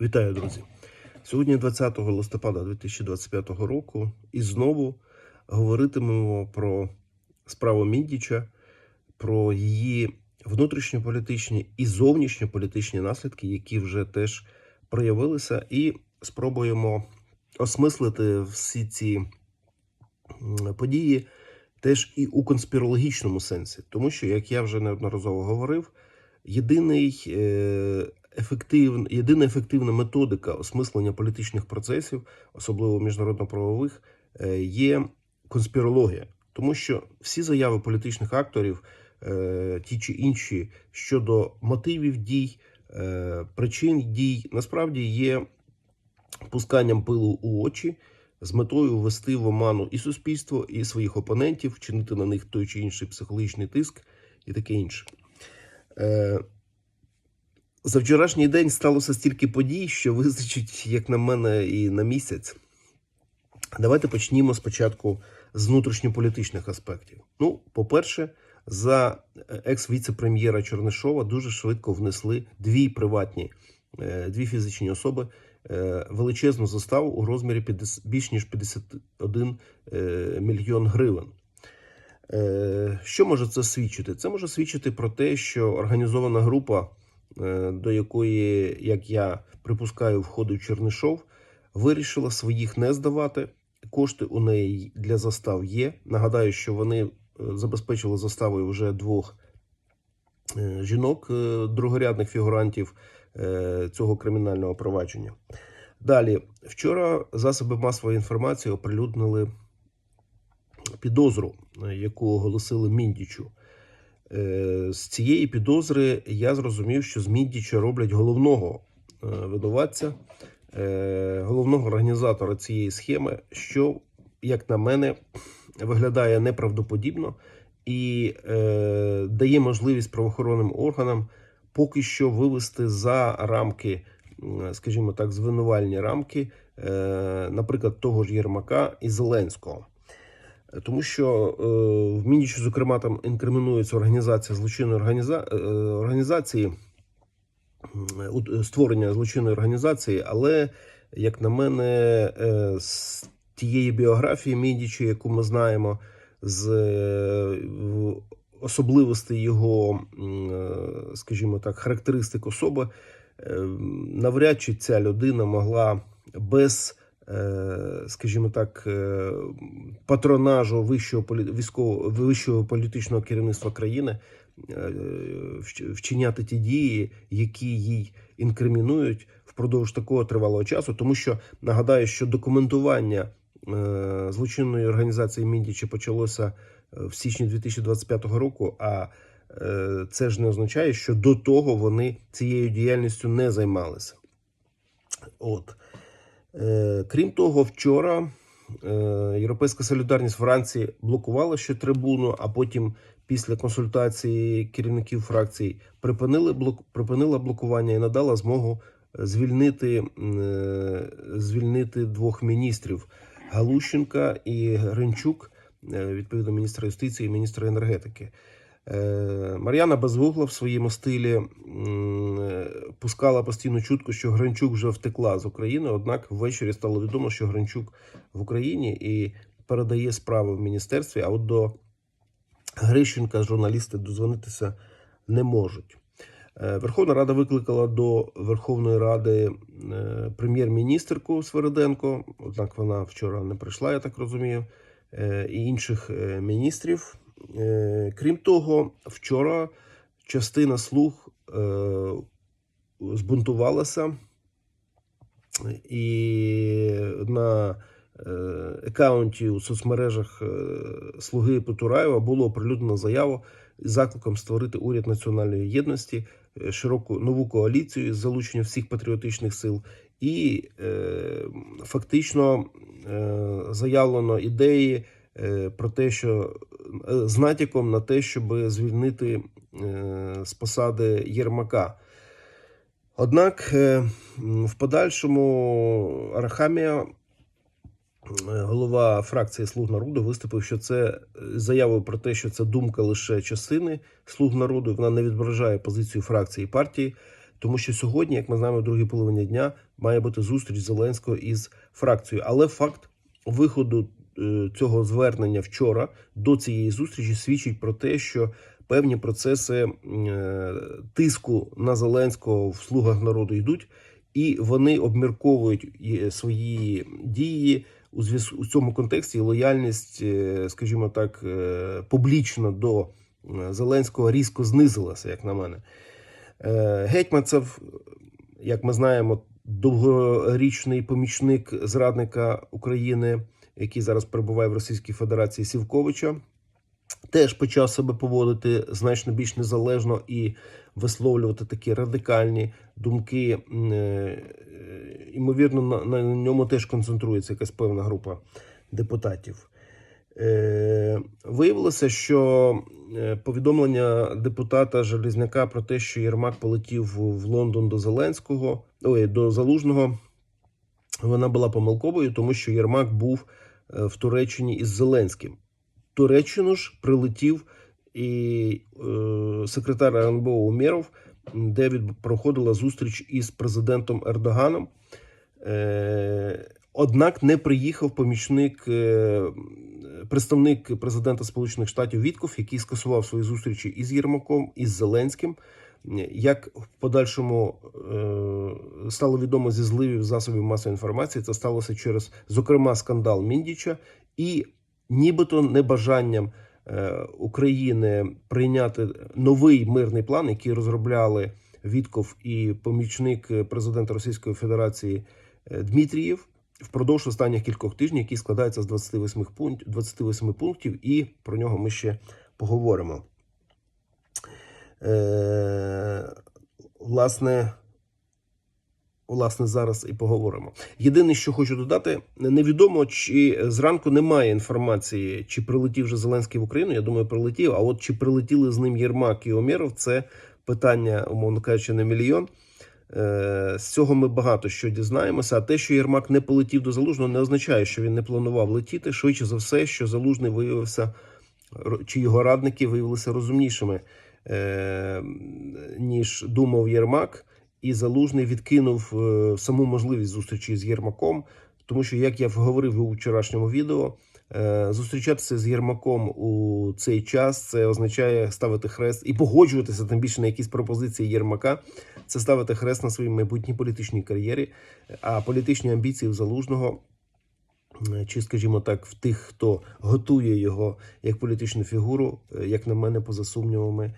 Вітаю, друзі! Сьогодні 20 листопада 2025 року і знову говоритимемо про справу Міндіча, про її внутрішньополітичні і зовнішньополітичні наслідки, які вже теж проявилися, і спробуємо осмислити всі ці події теж і у конспірологічному сенсі, тому що, як я вже неодноразово говорив, єдиний е, ефектив, єдина ефективна методика осмислення політичних процесів, особливо міжнародно-правових, е, є конспірологія, тому що всі заяви політичних акторів, е, ті чи інші щодо мотивів дій, е, причин дій, насправді є пусканням пилу у очі. З метою ввести в оману і суспільство, і своїх опонентів, чинити на них той чи інший психологічний тиск і таке інше. За вчорашній день сталося стільки подій, що визначить, як на мене, і на місяць. Давайте почнімо спочатку з внутрішньополітичних аспектів. Ну, по-перше, за екс-віце-прем'єра Чернишова дуже швидко внесли дві приватні, е, дві фізичні особи е, величезну заставу у розмірі 50, більш ніж 51 е, мільйон гривень. Е, Що може це свідчити? Це може свідчити про те, що організована група, е, до якої, як я припускаю, входив Чернишов, вирішила своїх не здавати. Кошти у неї для застав є. Нагадаю, що вони е, забезпечили заставою вже двох е, жінок, е, другорядних фігурантів е, цього кримінального провадження. Далі, вчора засоби масової інформації оприлюднили підозру, е, яку оголосили Міндічу. Е, З цієї підозри я зрозумів, що з Міндіча роблять головного е, винуватця, е, головного організатора цієї схеми, що, як на мене, виглядає неправдоподібно і дає можливість правоохоронним органам поки що вивести за рамки, скажімо так, звинувальні рамки, наприклад, того ж Єрмака і Зеленського. Тому що е, в Мінічу, зокрема, там інкримінується організація злочинної організа... е, організації, створення злочинної організації, але, як на мене, е, з тієї біографії Міндіча, яку ми знаємо, з е, особливостей його, е, скажімо так, характеристик особи, е, навряд чи ця людина могла без скажімо так, е, патронажу вищого військового вищого політичного керівництва країни е, вчиняти ті дії, які їй інкримінують впродовж такого тривалого часу, тому що нагадаю, що документування е, злочинної організації Міндічі почалося е, в січні 2025 року. А е, це ж не означає, що до того вони цією діяльністю не займалися. От. Е, Крім того, вчора е, Європейська солідарність Франції блокувала ще трибуну, а потім, після консультації керівників фракцій, припинили блок, припинила блокування і надала змогу е, звільнити, звільнити двох міністрів Галущенка і Гринчук, відповідно міністра юстиції і міністра енергетики. Е, Мар'яна Безвугла в своєму стилі пускала постійну чутку, що Гринчук вже втекла з України. Однак ввечері стало відомо, що Гринчук в Україні і передає справи в міністерстві. А от до Грищенка журналісти дозвонитися не можуть. Е, Верховна Рада викликала до Верховної Ради е, прем'єр-міністрку Свериденко, однак вона вчора не прийшла, я так розумію, і інших міністрів. Е, Крім того, вчора частина слуг е, збунтувалася і на е, аккаунті у соцмережах Слуги Потураєва було оприлюднено заяву з закликом створити уряд національної єдності, широку нову коаліцію з залученням всіх патріотичних сил, і фактично заявлено ідеї про те, що е, з натяком на те, щоб звільнити е, з посади Єрмака. Однак е, в подальшому Арахамія, е, голова фракції Слуг народу, виступив, що це е, заявою про те, що це думка лише частини слуг народу. Вона не відображає позицію фракції і партії. тому що сьогодні, як ми знаємо, в другій половині дня має бути зустріч Зеленського із фракцією. Але факт виходу е, цього звернення вчора до цієї зустрічі свідчить про те, що певні процеси е, тиску на Зеленського в слугах народу йдуть, і вони обмірковують е, свої дії у зв'язку цьому контексті. Лояльність, е, скажімо так, е, публічно до е, Зеленського різко знизилася, як на мене. Е, Гетьманцев, як ми знаємо, довгорічний помічник зрадника України, який зараз перебуває в Російській Федерації Сівковича, теж почав себе поводити значно більш незалежно і висловлювати такі радикальні думки. Е, Ймовірно, на, на ньому теж концентрується якась певна група депутатів. Е, виявилося, що е, повідомлення депутата Железняка про те, що Єрмак полетів в Лондон до Зеленського, ой, до Залужного, вона була помилковою, тому що Єрмак був в Туреччині із Зеленським. Туреччину ж прилетів і е, секретар РНБО Умєров, де від проходила зустріч із президентом Ердоганом. Е, Однак не приїхав помічник е, представник президента Сполучених Штатів Вітков, який скасував свої зустрічі із Єрмаком, із Зеленським. Як в подальшому е, стало відомо зі зливів засобів масової інформації, це сталося через, зокрема, скандал Міндіча і нібито небажанням е, України прийняти новий мирний план, який розробляли Вітков і помічник президента Російської Федерації е, Дмитрієв впродовж останніх кількох тижнів, який складається з 28 пунктів, 28 пунктів, і про нього ми ще поговоримо. Е, власне, власне, зараз і поговоримо. Єдине, що хочу додати, невідомо, чи зранку немає інформації, чи прилетів вже Зеленський в Україну. Я думаю, прилетів. А от чи прилетіли з ним Єрмак і Омєров, це питання, умовно кажучи, на мільйон. Е, З цього ми багато що дізнаємося. А те, що Єрмак не полетів до Залужного, не означає, що він не планував летіти. Швидше за все, що Залужний виявився, чи його радники виявилися розумнішими, ніж думав Єрмак, і Залужний відкинув е, саму можливість зустрічі з Єрмаком. Тому що, як я говорив у вчорашньому відео, е, зустрічатися з Єрмаком у цей час це означає ставити хрест і погоджуватися тим більше на якісь пропозиції Єрмака. Це ставити хрест на своїй майбутній політичній кар'єрі, а політичні амбіції в залужного. е, Чи, скажімо так, в тих, хто готує його як політичну фігуру, е, як на мене, поза сумнівами,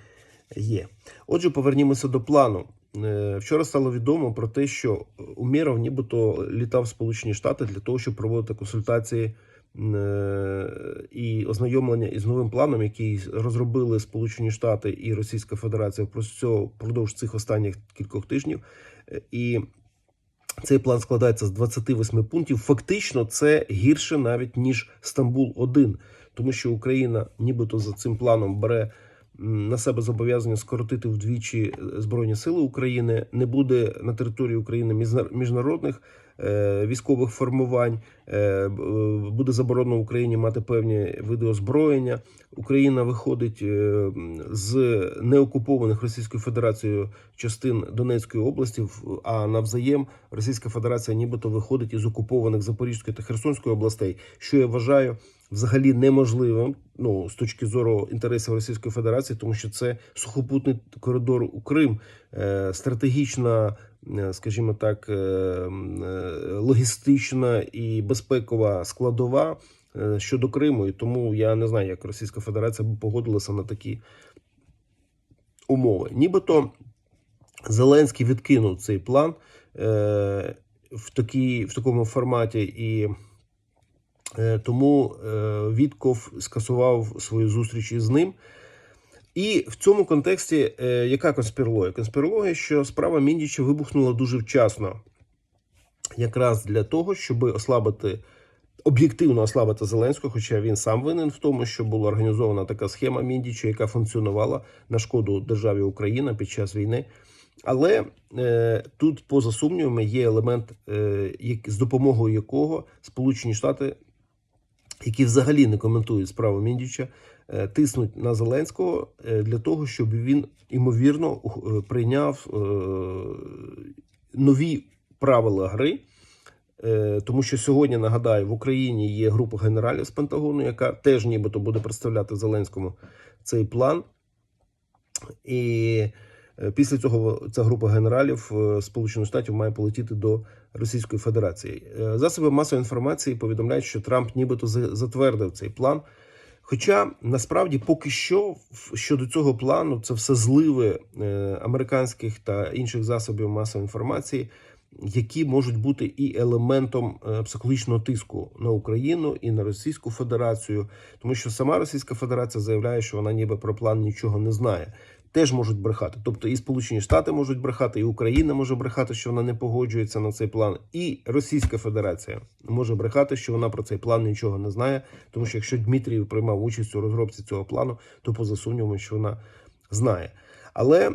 є. Отже, повернімося до плану. Е, Вчора стало відомо про те, що Умєров нібито літав в Сполучені Штати для того, щоб проводити консультації е, і ознайомлення із новим планом, який розробили Сполучені Штати і Російська Федерація впродовж цих останніх кількох тижнів. Е, І цей план складається з 28 пунктів. Фактично, це гірше навіть ніж Стамбул 1 тому що Україна, нібито за цим планом, бере на себе зобов'язання скоротити вдвічі збройні сили України. Не буде на території України міжнародних е, військових формувань. Е, е, буде заборонено Україні мати певні види озброєння. Україна виходить е, з неокупованих Російською Федерацією частин Донецької області, а навзаєм Російська Федерація нібито виходить із окупованих Запорізької та Херсонської областей, що я вважаю взагалі неможливим ну, з точки зору інтересів Російської Федерації, тому що це сухопутний коридор у Крим, е, стратегічна, е, скажімо так, е, логістична і безпекова складова щодо Криму. І тому я не знаю, як Російська Федерація погодилася на такі умови. Нібито Зеленський відкинув цей план в, такій, в такому форматі і. Е, Тому е, Вітков скасував свою зустріч із ним. І в цьому контексті е, яка конспірологія? Конспірологія, що справа Міндіча вибухнула дуже вчасно, якраз для того, щоб ослабити об'єктивно ослабити Зеленського, хоча він сам винен в тому, що була організована така схема Міндіча, яка функціонувала на шкоду державі Україна під час війни. Але е, тут, поза сумнівами, є елемент, е, як, з допомогою якого Сполучені Штати які взагалі не коментують справу Міндіча, е, тиснуть на Зеленського е, для того, щоб він імовірно е, прийняв нові правила гри. Тому що сьогодні нагадаю, в Україні є група генералів з Пентагону, яка теж нібито буде представляти Зеленському цей план. І після цього ця група генералів е, Сполучених Штатів має полетіти до Російської Федерації. Е, Засоби масової інформації повідомляють, що Трамп нібито затвердив цей план. Хоча насправді поки що щодо цього плану це все зливи е, американських та інших засобів масової інформації, які можуть бути і елементом е, психологічного тиску на Україну і на Російську Федерацію, тому що сама Російська Федерація заявляє, що вона ніби про план нічого не знає. Теж можуть брехати. Тобто і Сполучені Штати можуть брехати, і Україна може брехати, що вона не погоджується на цей план, і Російська Федерація може брехати, що вона про цей план нічого не знає. Тому що якщо Дмитрій приймав участь у розробці цього плану, то поза сумнівом, що вона знає. Але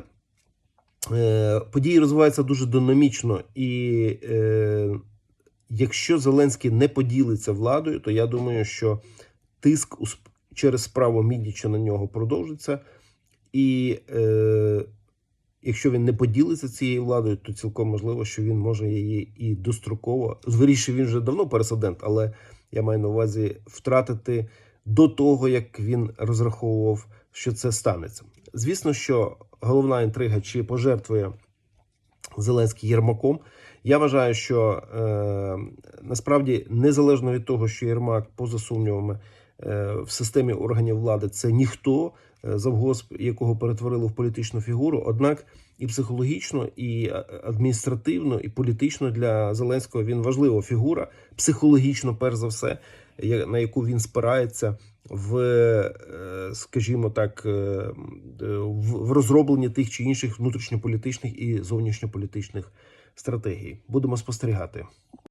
е, події розвиваються дуже динамічно, і е, якщо Зеленський не поділиться владою, то я думаю, що тиск через справу Мідіча на нього продовжиться. І е, якщо він не поділиться цією владою, то цілком можливо, що він може її і достроково. Звіріше, він вже давно президент, але я маю на увазі втратити до того, як він розраховував, що це станеться. Звісно, що головна інтрига, чи пожертвує Зеленський Єрмаком. Я вважаю, що е, насправді незалежно від того, що Єрмак, поза сумнівами, е, в системі органів влади це ніхто, завгосп якого перетворили в політичну фігуру. Однак і психологічно, і е, адміністративно, і політично для Зеленського він важлива фігура, психологічно, перш за все, на яку він спирається в, е, скажімо так, е, в розробленні тих чи інших внутрішньополітичних і зовнішньополітичних стратегій. Будемо спостерігати.